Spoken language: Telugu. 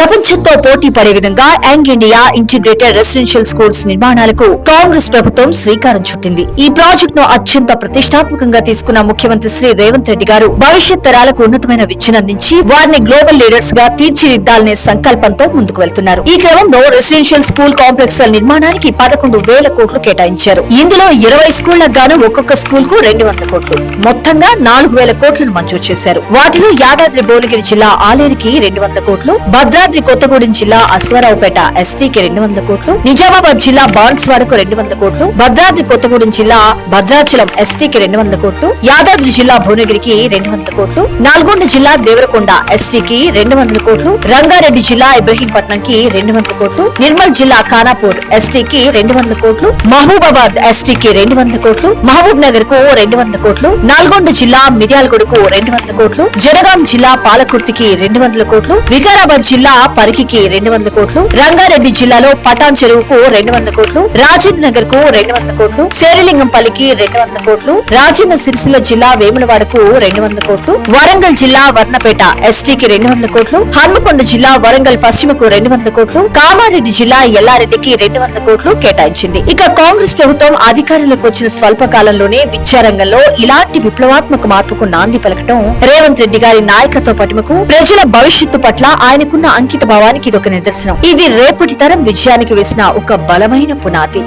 ప్రపంచంతో పోటీ పడే విధంగా young India integrated residential schools నిర్మాణాలకు కాంగ్రెస్ ప్రభుత్వం శ్రీకారం చుట్టింది. ఈ ప్రాజెక్ట్ను అత్యంత ప్రతిష్టాత్మకంగా తీసుకున్న ముఖ్యమంత్రి శ్రీ రేవంత్ రెడ్డి గారు భవిష్యత్ తరాలకు ఉన్నతమైన విద్యనందించి వారిని గ్లోబల్ లీడర్స్గా తీర్చిదిద్దాలనే సంకల్పంతో ముందుకు వెళ్తున్నారు. ఈ క్రమంలో రెసిడెన్షియల్ స్కూల్ కాంప్లెక్స్ ల నిర్మాణానికి పదకొండు వేల కోట్లు కేటాయించారు. ఇందులో ఇరవై స్కూళ్ళకు గాను ఒక్కొక్క స్కూల్కు రెండు వందల కోట్లు. మొత్తంగా నాలుగు వేల కోట్లను మంజూరు చేశారు. వాటిలో యాదాద్రి భువనగిరి జిల్లా ఆలేరుకి రెండు వందల కోట్లు భద్రాద్రి కొత్తగూడెం జిల్లా అశ్వారావుపేట ఎస్టీకి రెండు వందల కోట్లు నిజామాబాద్ జిల్లా బాన్స్వాడకు రెండు వందల కోట్లు భద్రాద్రి కొత్తగూడెం జిల్లా భద్రాచలం ఎస్టీకి రెండు వందల కోట్లు యాదాద్రి జిల్లా భువనగిరికి రెండు వందల కోట్లు నల్గొండ జిల్లా దేవరకొండ ఎస్టీకి రెండు వందల కోట్లు రంగారెడ్డి జిల్లా ఇబ్రహీంపట్నం కి రెండు వందల కోట్లు నిర్మల్ జిల్లా ఖానాపూర్ ఎస్టీకి రెండు వందల కోట్లు మహబూబాబాద్ ఎస్టీకి రెండు వందల కోట్లు మహబూబ్ నగర్కు రెండు వందల కోట్లు నల్గొండ జిల్లా మిర్యాలగూడకు రెండు వందల కోట్లు జనగాం జిల్లా పాలకుర్తికి రెండు వందల కోట్లు వికారాబాద్ జిల్లా పరికికి రెండు వందల కోట్లు రంగారెడ్డి జిల్లాలో పటాన్ చెరువుకు రెండు వందల కోట్లు రాజేంద్ర నగర్కు రెండు వందల కోట్లు శేరిలింగంపల్లికి రెండు వందల కోట్లు రాజన్న సిరిసిల్ల జిల్లా వేములవాడకు రెండు వందల కోట్లు వరంగల్ జిల్లా వర్ణపేట ఎస్టీకి రెండు వందల కోట్లు హన్మకొండ జిల్లా వరంగల్ పశ్చిమకు రెండు వందల కోట్లు కామారెడ్డి జిల్లా ఎల్లారెడ్డికి రెండు వందల కోట్లు కేటాయించింది. ఇక కాంగ్రెస్ ప్రభుత్వం అధికారంలోకి వచ్చిన స్వల్ప కాలంలోనే విద్యారంగంలో ఇలాంటి విప్లవాత్మక మార్పుకు నాంది పలకటం రేవంత్ రెడ్డి గారి నాయకత్వ పటిమకు ప్రజల భవిష్యత్తు పట్ల ఆయనకున్న అంకిత భావానికి ఇదొక నిదర్శనం. ఇది రేపటి తరం విజయానికి వేసిన ఒక బలమైన పునాది.